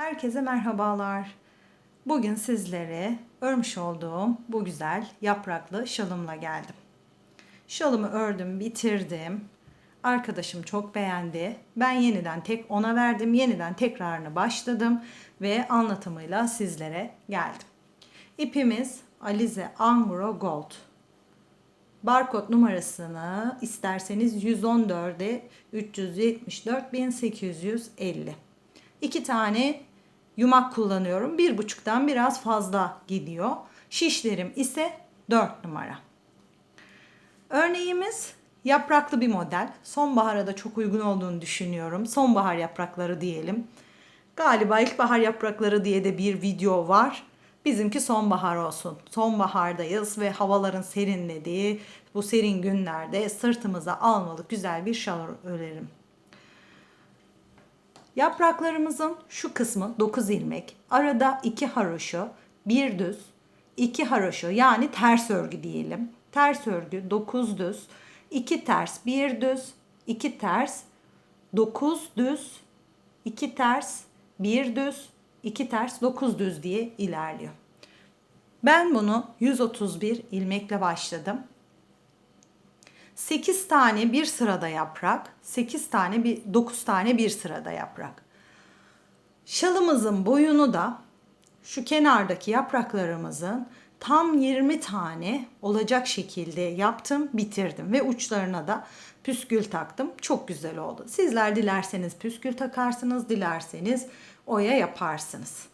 Herkese merhabalar. Bugün sizlere örmüş olduğum bu güzel yapraklı şalımla geldim. Şalımı ördüm, bitirdim. Arkadaşım çok beğendi. Ben yeniden tek ona verdim. Yeniden tekrarını başladım ve anlatımıyla sizlere geldim. İpimiz Alize Angro Gold. Barkod numarasını isterseniz 114'e 374.850. İki tane yumak kullanıyorum. Bir buçuktan biraz fazla gidiyor. Şişlerim ise 4 numara. Örneğimiz yapraklı bir model. Sonbahara da çok uygun olduğunu düşünüyorum. Sonbahar yaprakları diyelim. Galiba ilkbahar yaprakları diye de bir video var. Bizimki sonbahar olsun. Sonbahardayız ve havaların serinlediği bu serin günlerde sırtımıza almalık güzel bir şal örerim. Yapraklarımızın şu kısmı 9 ilmek. Arada 2 haroşo, bir düz, 2 haroşo yani ters örgü diyelim. Ters örgü 9 düz, 2 ters, 1 düz, 2 ters, 9 düz, 2 ters, 1 düz, 2 ters, 9 düz diye ilerliyor. Ben bunu 131 ilmekle başladım. 8 tane bir sırada yaprak, 8 tane bir 9 tane bir sırada yaprak. Şalımızın boyunu da şu kenardaki yapraklarımızın tam 20 tane olacak şekilde yaptım, bitirdim ve uçlarına da püskül taktım. Çok güzel oldu. Sizler dilerseniz püskül takarsınız, dilerseniz oya yaparsınız.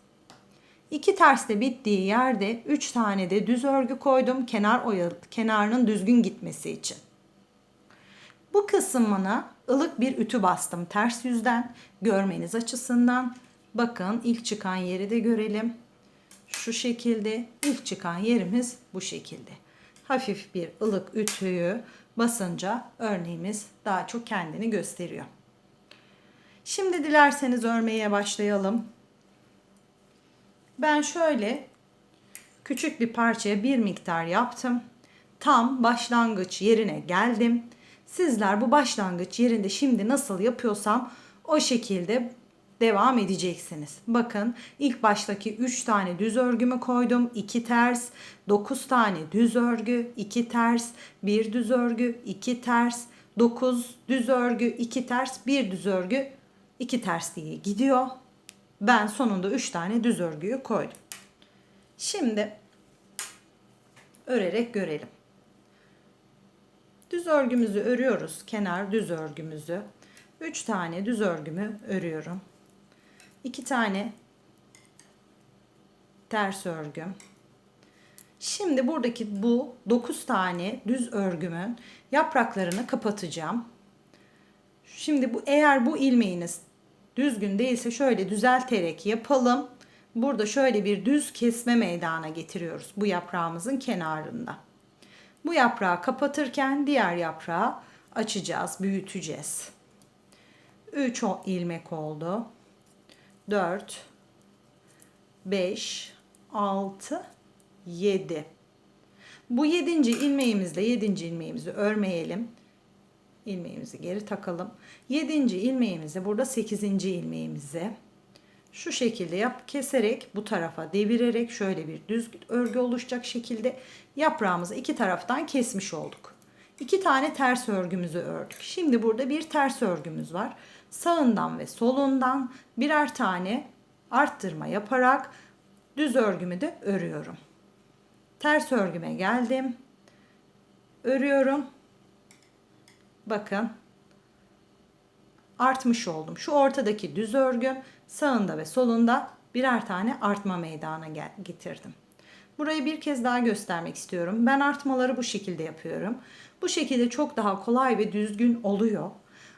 İki ters de bittiği yerde 3 tane de düz örgü koydum kenar oya, kenarının düzgün gitmesi için. Bu kısmına ılık bir ütü bastım ters yüzden görmeniz açısından. Bakın ilk çıkan yeri de görelim. Şu şekilde ilk çıkan yerimiz bu şekilde. Hafif bir ılık ütüyü basınca örneğimiz daha çok kendini gösteriyor. Şimdi dilerseniz örmeye başlayalım. Ben şöyle küçük bir parçaya bir miktar yaptım. Tam başlangıç yerine geldim. Sizler bu başlangıç yerinde şimdi nasıl yapıyorsam o şekilde devam edeceksiniz. Bakın ilk baştaki 3 tane düz örgümü koydum. 2 ters, 9 tane düz örgü, 2 ters, 1 düz örgü, 2 ters, 9 düz örgü, 2 ters, 1 düz örgü, 2 ters diye gidiyor. Ben sonunda 3 tane düz örgüyü koydum. Şimdi örerek görelim. Düz örgümüzü örüyoruz. Kenar düz örgümüzü. 3 tane düz örgümü örüyorum. 2 tane ters örgüm. Şimdi buradaki bu 9 tane düz örgümün yapraklarını kapatacağım. Şimdi bu eğer bu ilmeğiniz düzgün değilse şöyle düzelterek yapalım. Burada şöyle bir düz kesme meydana getiriyoruz bu yaprağımızın kenarında. Bu yaprağı kapatırken diğer yaprağı açacağız, büyüteceğiz. 3 ilmek oldu. 4 5 6 7 Bu 7. ilmeğimizle 7. ilmeğimizi örmeyelim. İlmeğimizi geri takalım. 7. ilmeğimizi burada 8. ilmeğimizi şu şekilde yap keserek bu tarafa devirerek şöyle bir düz örgü oluşacak şekilde yaprağımızı iki taraftan kesmiş olduk. İki tane ters örgümüzü ördük. Şimdi burada bir ters örgümüz var. Sağından ve solundan birer tane arttırma yaparak düz örgümü de örüyorum. Ters örgüme geldim. Örüyorum. Bakın artmış oldum. Şu ortadaki düz örgüm sağında ve solunda birer tane artma meydana getirdim. Burayı bir kez daha göstermek istiyorum. Ben artmaları bu şekilde yapıyorum. Bu şekilde çok daha kolay ve düzgün oluyor.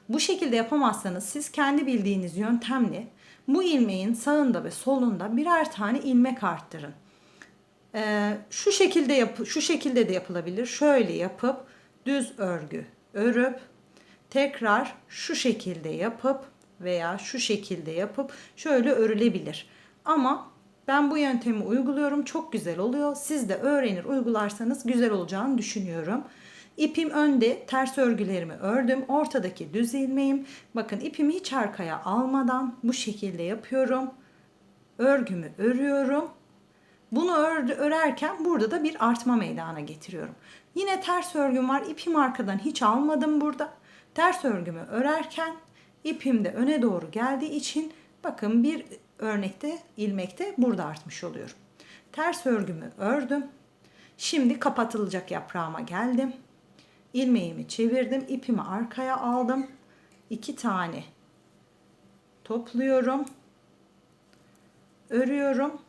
Bu şekilde yapamazsanız siz kendi bildiğiniz yöntemle bu ilmeğin sağında ve solunda birer tane ilmek arttırın. Ee, şu şekilde yap şu şekilde de yapılabilir. Şöyle yapıp düz örgü örüp tekrar şu şekilde yapıp veya şu şekilde yapıp şöyle örülebilir. Ama ben bu yöntemi uyguluyorum. Çok güzel oluyor. Siz de öğrenir uygularsanız güzel olacağını düşünüyorum. İpim önde ters örgülerimi ördüm. Ortadaki düz ilmeğim. Bakın ipimi hiç arkaya almadan bu şekilde yapıyorum. örgümü örüyorum. Bunu ördü, örerken burada da bir artma meydana getiriyorum. Yine ters örgüm var. İpim arkadan hiç almadım burada. Ters örgümü örerken ipim de öne doğru geldiği için bakın bir örnekte ilmekte burada artmış oluyorum. Ters örgümü ördüm. Şimdi kapatılacak yaprağıma geldim. İlmeğimi çevirdim. ipimi arkaya aldım. İki tane topluyorum. Örüyorum.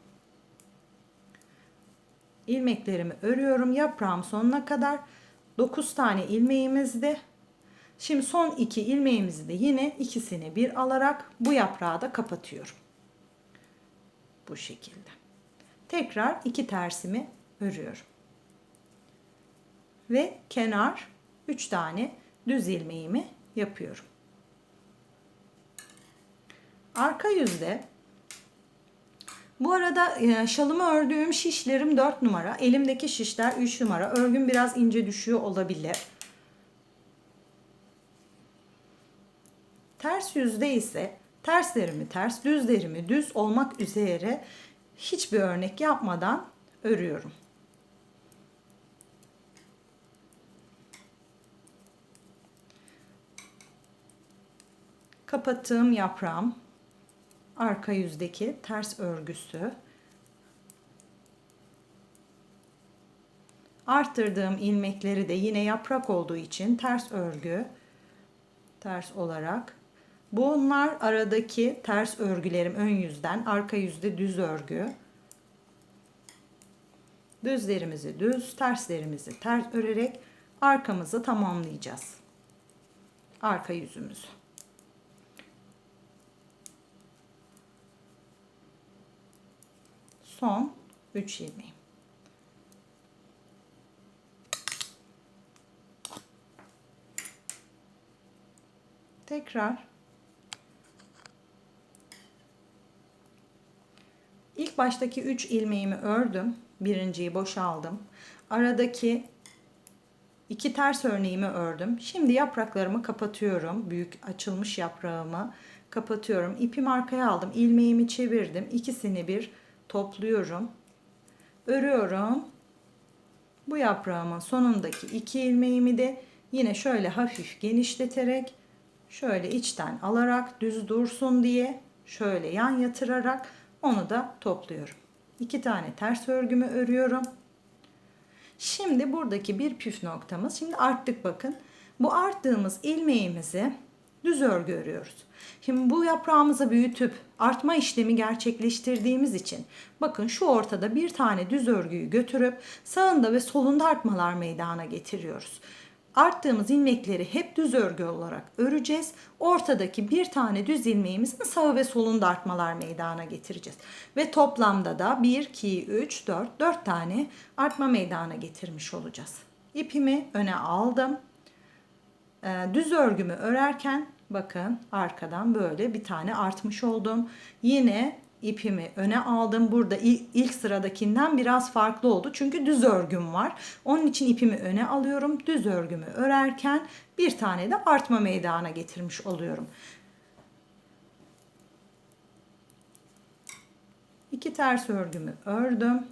İlmeklerimi örüyorum yaprağım sonuna kadar. 9 tane ilmeğimizde. Şimdi son iki ilmeğimizi de yine ikisini bir alarak bu yaprağı da kapatıyorum. Bu şekilde. Tekrar iki tersimi örüyorum. Ve kenar 3 tane düz ilmeğimi yapıyorum. Arka yüzde bu arada e, şalımı ördüğüm şişlerim 4 numara. Elimdeki şişler 3 numara. Örgüm biraz ince düşüyor olabilir. Ters yüzde ise terslerimi ters, düzlerimi düz olmak üzere hiçbir örnek yapmadan örüyorum. Kapattığım yaprağım arka yüzdeki ters örgüsü arttırdığım ilmekleri de yine yaprak olduğu için ters örgü ters olarak bunlar aradaki ters örgülerim ön yüzden arka yüzde düz örgü. Düzlerimizi düz terslerimizi ters örerek arkamızı tamamlayacağız. Arka yüzümüzü. Son 3 ilmeğim. Tekrar ilk baştaki 3 ilmeğimi ördüm. Birinciyi boşaldım. Aradaki iki ters örneğimi ördüm. Şimdi yapraklarımı kapatıyorum. Büyük açılmış yaprağımı kapatıyorum. İpimi arkaya aldım. ilmeğimi çevirdim. İkisini bir topluyorum. Örüyorum. Bu yaprağımın sonundaki iki ilmeğimi de yine şöyle hafif genişleterek şöyle içten alarak düz dursun diye şöyle yan yatırarak onu da topluyorum. İki tane ters örgümü örüyorum. Şimdi buradaki bir püf noktamız. Şimdi arttık bakın. Bu arttığımız ilmeğimizi düz örgü örüyoruz. Şimdi bu yaprağımızı büyütüp artma işlemi gerçekleştirdiğimiz için bakın şu ortada bir tane düz örgüyü götürüp sağında ve solunda artmalar meydana getiriyoruz. Arttığımız ilmekleri hep düz örgü olarak öreceğiz. Ortadaki bir tane düz ilmeğimizin sağ ve solunda artmalar meydana getireceğiz. Ve toplamda da 1, 2, 3, 4, 4 tane artma meydana getirmiş olacağız. İpimi öne aldım e, düz örgümü örerken bakın arkadan böyle bir tane artmış oldum. Yine ipimi öne aldım. Burada ilk, sıradakinden biraz farklı oldu. Çünkü düz örgüm var. Onun için ipimi öne alıyorum. Düz örgümü örerken bir tane de artma meydana getirmiş oluyorum. İki ters örgümü ördüm.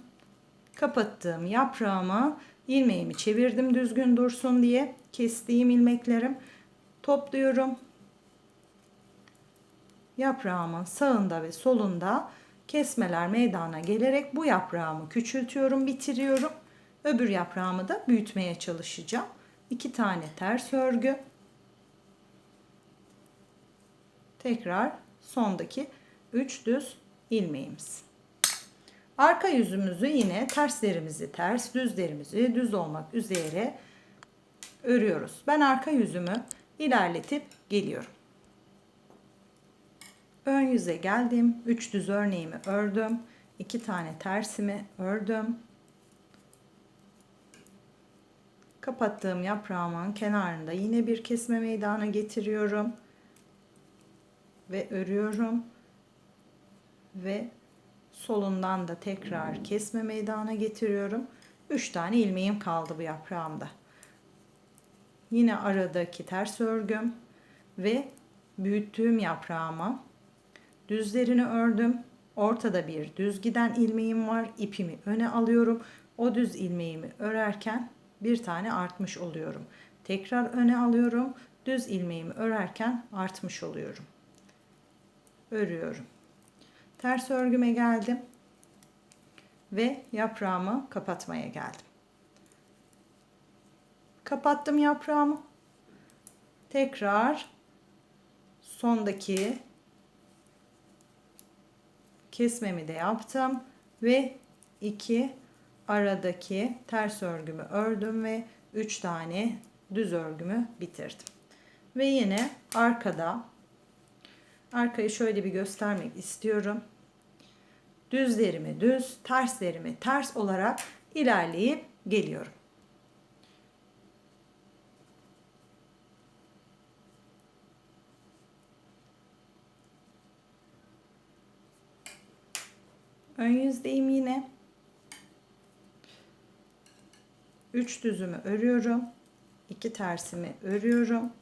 Kapattığım yaprağımı ilmeğimi çevirdim düzgün dursun diye kestiğim ilmeklerim topluyorum. Yaprağımın sağında ve solunda kesmeler meydana gelerek bu yaprağımı küçültüyorum, bitiriyorum. Öbür yaprağımı da büyütmeye çalışacağım. İki tane ters örgü. Tekrar sondaki 3 düz ilmeğimiz. Arka yüzümüzü yine terslerimizi ters, düzlerimizi düz olmak üzere örüyoruz. Ben arka yüzümü ilerletip geliyorum. Ön yüze geldim. 3 düz örneğimi ördüm. 2 tane tersimi ördüm. Kapattığım yaprağımın kenarında yine bir kesme meydana getiriyorum. Ve örüyorum. Ve solundan da tekrar kesme meydana getiriyorum. 3 tane ilmeğim kaldı bu yaprağımda. Yine aradaki ters örgüm ve büyüttüğüm yaprağıma düzlerini ördüm. Ortada bir düz giden ilmeğim var. İpimi öne alıyorum. O düz ilmeğimi örerken bir tane artmış oluyorum. Tekrar öne alıyorum. Düz ilmeğimi örerken artmış oluyorum. Örüyorum. Ters örgüme geldim ve yaprağımı kapatmaya geldim. Kapattım yaprağımı. Tekrar sondaki kesmemi de yaptım ve iki aradaki ters örgümü ördüm ve 3 tane düz örgümü bitirdim. Ve yine arkada arkayı şöyle bir göstermek istiyorum. Düzlerimi düz, terslerimi ters olarak ilerleyip geliyorum. Ön yüzdeyim yine. 3 düzümü örüyorum. 2 tersimi örüyorum.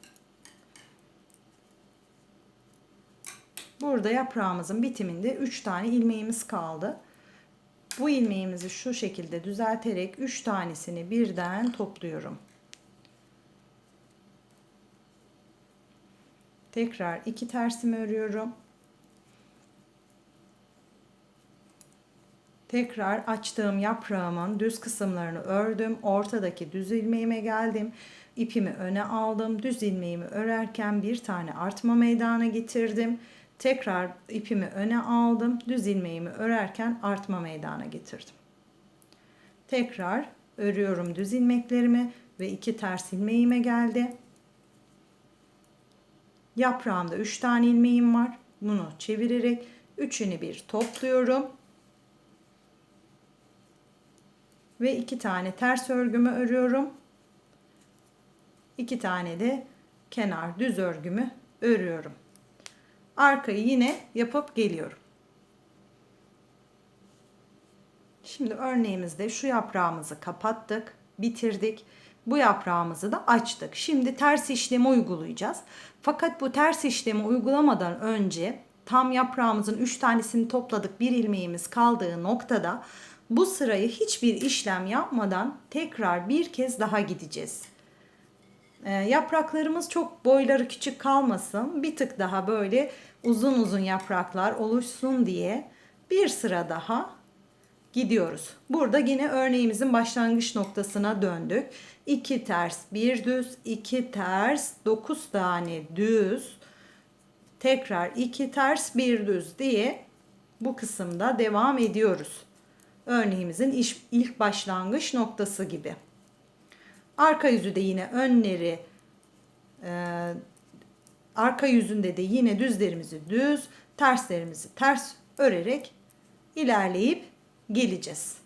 Burada yaprağımızın bitiminde 3 tane ilmeğimiz kaldı. Bu ilmeğimizi şu şekilde düzelterek 3 tanesini birden topluyorum. Tekrar 2 tersimi örüyorum. Tekrar açtığım yaprağımın düz kısımlarını ördüm. Ortadaki düz ilmeğime geldim. İpimi öne aldım. Düz ilmeğimi örerken bir tane artma meydana getirdim. Tekrar ipimi öne aldım. Düz ilmeğimi örerken artma meydana getirdim. Tekrar örüyorum düz ilmeklerimi ve iki ters ilmeğime geldi. Yaprağımda 3 tane ilmeğim var. Bunu çevirerek üçünü bir topluyorum. Ve iki tane ters örgümü örüyorum. İki tane de kenar düz örgümü örüyorum. Arkayı yine yapıp geliyorum. Şimdi örneğimizde şu yaprağımızı kapattık, bitirdik. Bu yaprağımızı da açtık. Şimdi ters işlemi uygulayacağız. Fakat bu ters işlemi uygulamadan önce tam yaprağımızın 3 tanesini topladık. Bir ilmeğimiz kaldığı noktada bu sırayı hiçbir işlem yapmadan tekrar bir kez daha gideceğiz. Ee, yapraklarımız çok boyları küçük kalmasın. Bir tık daha böyle uzun uzun yapraklar oluşsun diye bir sıra daha gidiyoruz. Burada yine örneğimizin başlangıç noktasına döndük. 2 ters, bir düz, 2 ters, 9 tane düz, tekrar 2 ters, bir düz diye bu kısımda devam ediyoruz örneğimizin ilk başlangıç noktası gibi. Arka yüzü de yine önleri e, arka yüzünde de yine düzlerimizi düz, terslerimizi ters örerek ilerleyip geleceğiz.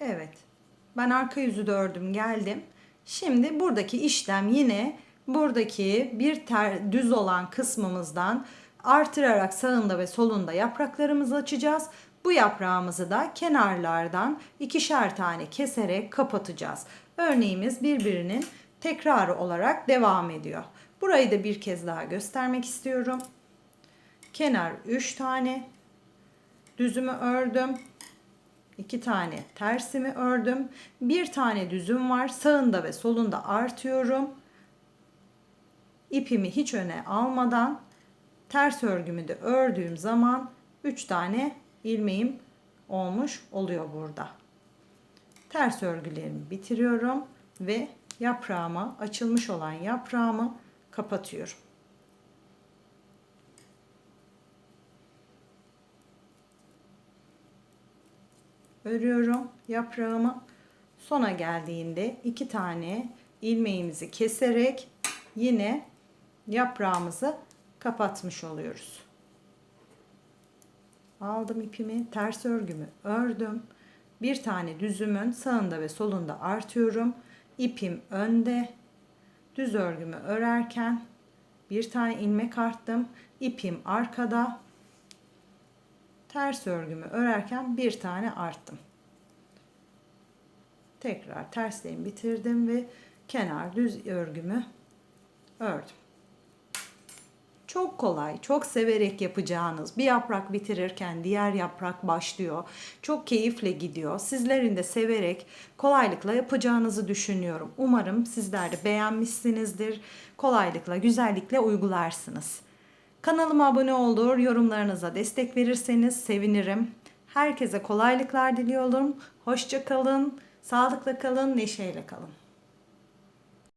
Evet. Ben arka yüzü de ördüm geldim. Şimdi buradaki işlem yine buradaki bir ter, düz olan kısmımızdan artırarak sağında ve solunda yapraklarımızı açacağız. Bu yaprağımızı da kenarlardan ikişer tane keserek kapatacağız. Örneğimiz birbirinin tekrarı olarak devam ediyor. Burayı da bir kez daha göstermek istiyorum. Kenar 3 tane düzümü ördüm. 2 tane tersimi ördüm. Bir tane düzüm var. Sağında ve solunda artıyorum ipimi hiç öne almadan ters örgümü de ördüğüm zaman 3 tane ilmeğim olmuş oluyor burada. Ters örgülerimi bitiriyorum ve yaprağımı açılmış olan yaprağımı kapatıyorum. Örüyorum yaprağımı. Sona geldiğinde iki tane ilmeğimizi keserek yine yaprağımızı kapatmış oluyoruz. Aldım ipimi, ters örgümü ördüm. Bir tane düzümün sağında ve solunda artıyorum. İpim önde. Düz örgümü örerken bir tane ilmek arttım. İpim arkada. Ters örgümü örerken bir tane arttım. Tekrar terslerimi bitirdim ve kenar düz örgümü ördüm. Çok kolay, çok severek yapacağınız bir yaprak bitirirken diğer yaprak başlıyor. Çok keyifle gidiyor. Sizlerin de severek kolaylıkla yapacağınızı düşünüyorum. Umarım sizler de beğenmişsinizdir. Kolaylıkla, güzellikle uygularsınız. Kanalıma abone olur, yorumlarınıza destek verirseniz sevinirim. Herkese kolaylıklar diliyorum. Hoşça kalın, sağlıkla kalın, neşeyle kalın.